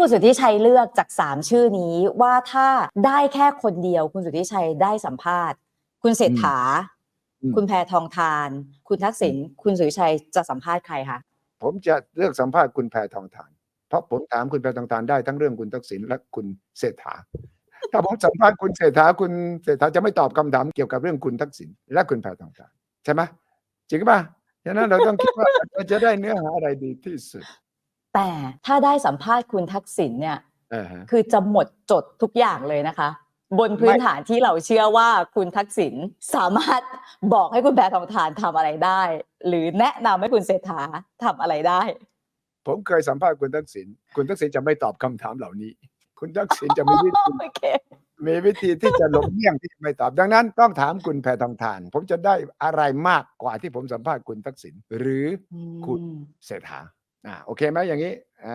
คุณสุทธิชัยเลือกจากสามชื่อนี้ว่าถ้าได้แค่คนเดียว คุณสุทธิชัยได้สัมภาษณ์ คุณเศรษฐาอืมคุณแพทองทาน คุณทักษิณคุณสุทธิชัยจะสัมภาษณ์ใครคะผมจะเลือกสัมภาษณ์คุณแพทองทาน เพราะผมถามคุณแพทองทานได้ทั้งเรื่องคุณทักษิณและคุณเศรษฐาถ้าผมสัมภาษณ์คุณเศรษฐาคุณเศรษฐาจะไม่ตอบคำถามเกี่ยวกับเรื่องคุณทักษิณและคุณแพทองทานใช่ไหมจริงป่ะฉะนั้นเราต้องคิดว่าเราจะได้เนื้อหาอะไรดีที่สุด แต่ถ้าได้สัมภาษณ์คุณทักษิณเนี่ยเออฮะคือจะหมดจดทุกอย่างเลยนะคะ บนพื้นไม่ฐานที่เราเชื่อว่าคุณทักษิณสามารถบอกให้คุณแพทองทานทำอะไรได้ หรือแนะนำให้คุณเศรษฐาทำอะไรได้ ผมเคยสัมภาษณ์คุณทักษิณคุณทักษิณจะไม่ตอบคำถามเหล่านี้ คุณทักษิณจะมีวิธีโอเคมีวิธีที่จะหลบเลี่ยงที่จะไม่ตอบ ดังนั้นต้องถามคุณแพทองทาน ผมจะได้อะไรมากกว่าที่ผมสัมภาษณ์คุณทักษิณหรือคุณเศรษฐา อ่าโอเคไหมอย่างนี้อ่า